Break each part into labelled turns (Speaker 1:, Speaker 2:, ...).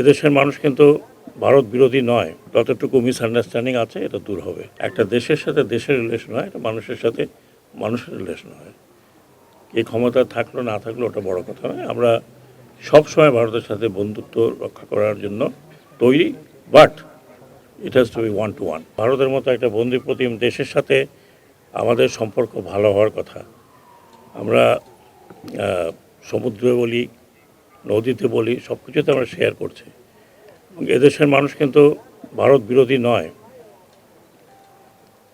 Speaker 1: এদেশের মানুষ কিন্তু ভারত বিরোধী নয়, যতটুকু মিসআন্ডারস্ট্যান্ডিং আছে এটা দূর হবে। একটা দেশের সাথে দেশের রিলেশন হয় এটা মানুষের সাথে মানুষের রিলেশন হয়। এই ক্ষমতা থাকল, না থাকল, ওটা বড় কথা নয়। আমরা সবসময় ভারতের সাথে বন্ধুত্ব রক্ষা করার জন্য তৈরি but it has to be one two one ভারতের মতো একটা বন্দি প্রতিম দেশের সাথে আমাদের সম্পর্ক ভালো হওয়ার কথা। আমরা সমুদ্রে বলি নদীতে বলি সব কিছুতে আমরা শেয়ার করছি। এদেশের মানুষ কিন্তু ভারত বিরোধী নয়।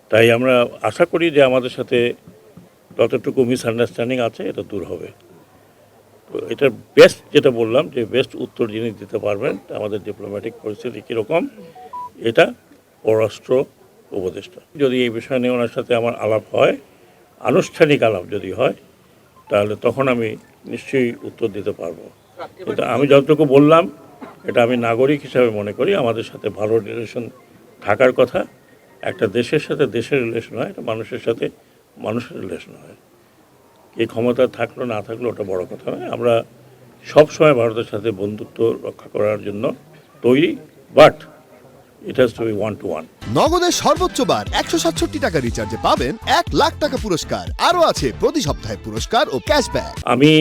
Speaker 1: তাই আমরা আশা করি যে আমাদের সাথে যতটুকু মিসআন্ডারস্ট্যান্ডিং আছে, এটা দূর হবে। তো এটার বেস্ট যেটা বললাম, যে বেস্ট উত্তর যিনি দিতে পারবেন, আমাদের ডিপ্লোম্যাটিক পরিস্থিতি কীরকম, এটা পররাষ্ট্র উপদেষ্টা। যদি এই বিষয় নিয়ে ওনার সাথে আমার আলাপ হয়, আনুষ্ঠানিক আলাপ যদি হয়, তাহলে তখন আমি নিশ্চয়ই উত্তর দিতে পারব। কিন্তু আমি যতটুকু বললাম এটা আমি নাগরিক হিসাবে মনে করি আমাদের সাথে ভালো রিলেশন থাকার কথা। একটা দেশের সাথে দেশের রিলেশন হয় এটা মানুষের সাথে মানুষের রিলেশন হয়। কে ক্ষমতা থাকল না থাকল ওটা বড় কথা নয়। আমরা সবসময় ভারতের সাথে বন্ধুত্ব রক্ষা করার জন্য তৈরি but it has to be one two one
Speaker 2: নগদের সর্বোচ্চ বার একশো সাতষট্টি টাকা রিচার্জে পাবেন এক লাখ টাকা পুরস্কার। আরও আছে প্রতি সপ্তাহে পুরস্কার ও ক্যাশব্যাক
Speaker 1: আমি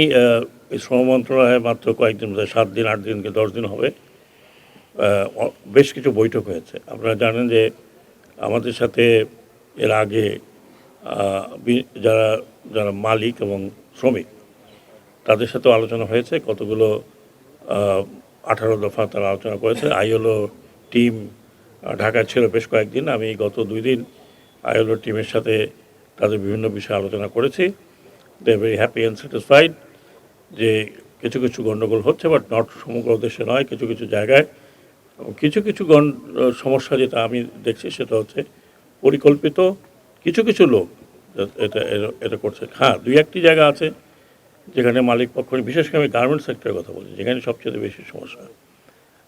Speaker 1: এই শ্রম মন্ত্রণালয়ে মাত্র কয়েকদিন সাত দিন, আট দিন কি দশ দিন হবে বেশ কিছু বৈঠক হয়েছে। আপনারা জানেন যে আমাদের সাথে এর আগে যারা যারা মালিক এবং শ্রমিক, তাদের সাথেও আলোচনা হয়েছে। কতগুলো আঠারো দফা তারা আলোচনা করেছে। আইএলও টিম ঢাকায় ছিল বেশ কয়েকদিন। আমি গত দুই দিন আইএলও টিমের সাথে তাদের বিভিন্ন বিষয়ে আলোচনা করেছি। They very happy and satisfied যে কিছু কিছু গণ্ডগোল হচ্ছে বাট নট সমগ্র দেশে নয়, কিছু কিছু জায়গায়। কিছু কিছু গণ সমস্যা যেটা আমি দেখছি সেটা হচ্ছে পরিকল্পিত কিছু কিছু লোক এটা এটা- করছে। হ্যাঁ দুই একটি জায়গা আছে যেখানে মালিক পক্ষ, বিশেষ করে আমি গার্মেন্ট সেক্টরের কথা বলছি, যেখানে সবচেয়ে বেশি সমস্যা।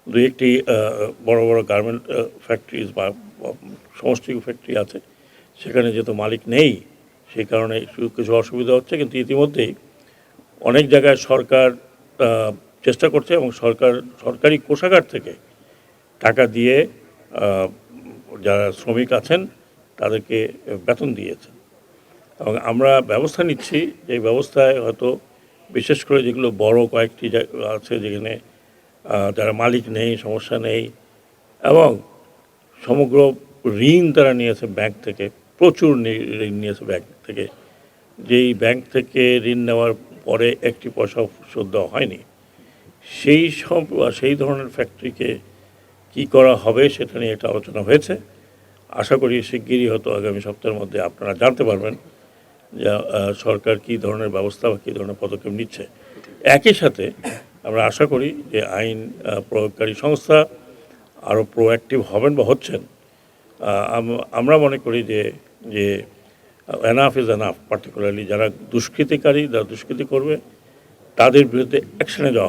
Speaker 1: দুই একটি বড় বড় গার্মেন্ট ফ্যাক্টরিজ বা সমষ্টি ফ্যাক্টরি আছে, সেখানে যেহেতু মালিক নেই, সেই কারণে কিছু অসুবিধা হচ্ছে, কিন্তু ইতিমধ্যেই অনেক জায়গায় সরকার চেষ্টা করছে এবং সরকার, সরকারি কোষাগার থেকে টাকা দিয়ে যারা শ্রমিক আছেন, তাদেরকে বেতন দিয়েছেন। এবং আমরা ব্যবস্থা নিচ্ছি যে ব্যবস্থায় হয়তো বিশেষ করে যেগুলো বড় কয়েকটি আছে যেখানে যারা মালিক নেই, সমস্যা নেই এবং সমগ্র ঋণ তারা নিয়েছে ব্যাংক থেকে, প্রচুর ঋণ নিয়েছে ব্যাংক থেকে। যেই ব্যাংক থেকে ঋণ নেওয়ার পরে একটি পয়সা শোধ দেওয়া হয়নি। সেই সব সেই ধরনের ফ্যাক্টরিকে কি করা হবে সেটা নিয়ে একটা আলোচনা হয়েছে। আশা করি শিগগিরই হয়তো আগামী সপ্তাহের মধ্যে আপনারা জানতে পারবেন যে সরকার কী ধরনের ব্যবস্থা বা কী ধরনের পদক্ষেপ নিচ্ছে। একই সাথে আমরা আশা করি যে আইন প্রয়োগকারী সংস্থা আরও প্রোঅ্যাক্টিভ হবেন বা হচ্ছেন। আমরা মনে করি যে যে এনাফ ইজ এনাফ পার্টিকুলারলি যারা দুষ্কৃতিকারী যারা দুষ্কৃতি করবে তাদের বিরুদ্ধে অ্যাকশনে যাওয়া হবে।